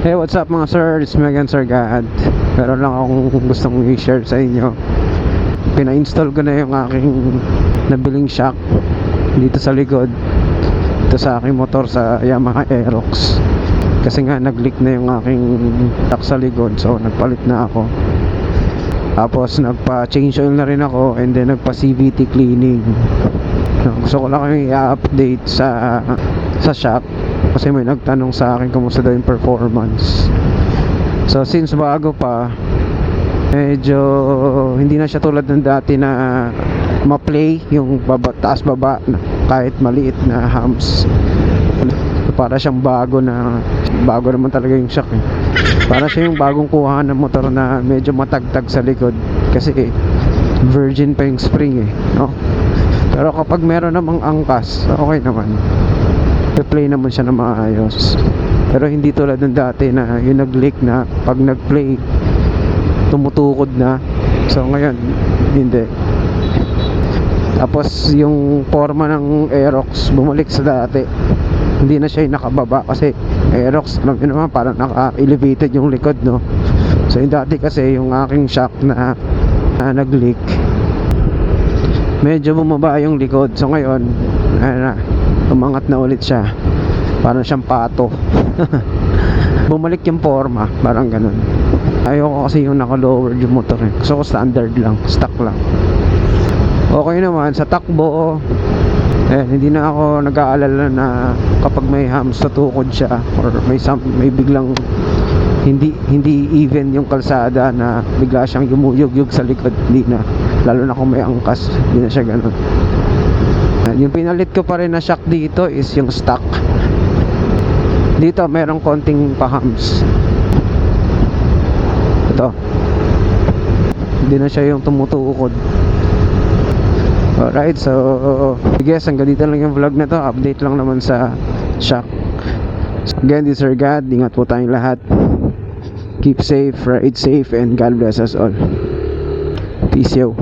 Hey, what's up mga sir? It's Megan Sir God. Meron lang akong gustong i-share sa inyo. Pina-install ko na yung aking nabiling shock dito sa likod. Dito sa aking motor sa Yamaha Aerox. Kasi nga nag-leak na yung aking shock sa likod. So nagpalit na ako. Tapos nagpa-change oil na rin ako and then nagpa-CVT cleaning. Gusto ko lang kayo i-update sa sa shop kasi may nagtanong sa akin kumusta daw yung performance. So since bago pa medyo hindi na siya tulad ng dati na ma-play yung baba, taas baba kahit maliit na hams para siyang bago na bago naman talaga yung shock eh. para siya yung bagong kuha ng motor na medyo matagtag sa likod kasi virgin pa yung spring eh no? pero kapag meron namang angkas okay naman play naman siya na maayos. Pero hindi tulad ng dati na yung nag-leak na pag nag-play tumutukod na. So ngayon hindi. Tapos yung forma ng Aerox bumalik sa dati. Hindi na siya yung nakababa kasi Aerox alam nyo naman parang naka-elevated yung likod no? So yung dati kasi yung aking shock na, na nag-leak medyo bumaba yung likod. So ngayon ano na umangat na ulit siya. Parang siyang pato. Bumalik yung forma parang ganun. Ayoko kasi yung naka-lowered yung motor eh. gusto ko standard lang stock lang. Okay naman sa takbo eh, hindi na ako nag-aalala na kapag may hams sa tukod siya or may may biglang hindi hindi even yung kalsada na bigla siyang yumuyog-yug sa likod hindi na. Lalo na kung may angkas hindi na siya ganun Ah, yung pinalit ko pa rin na shock dito is yung stock. Dito merong konting pahams. Ito. Hindi na siya yung tumutukod alright so sige hanggang dito lang yung vlog na to. Update lang naman sa shock. So, again this is God. Ingat po tayong lahat. Keep safe ride safe and God bless us all. Peace yo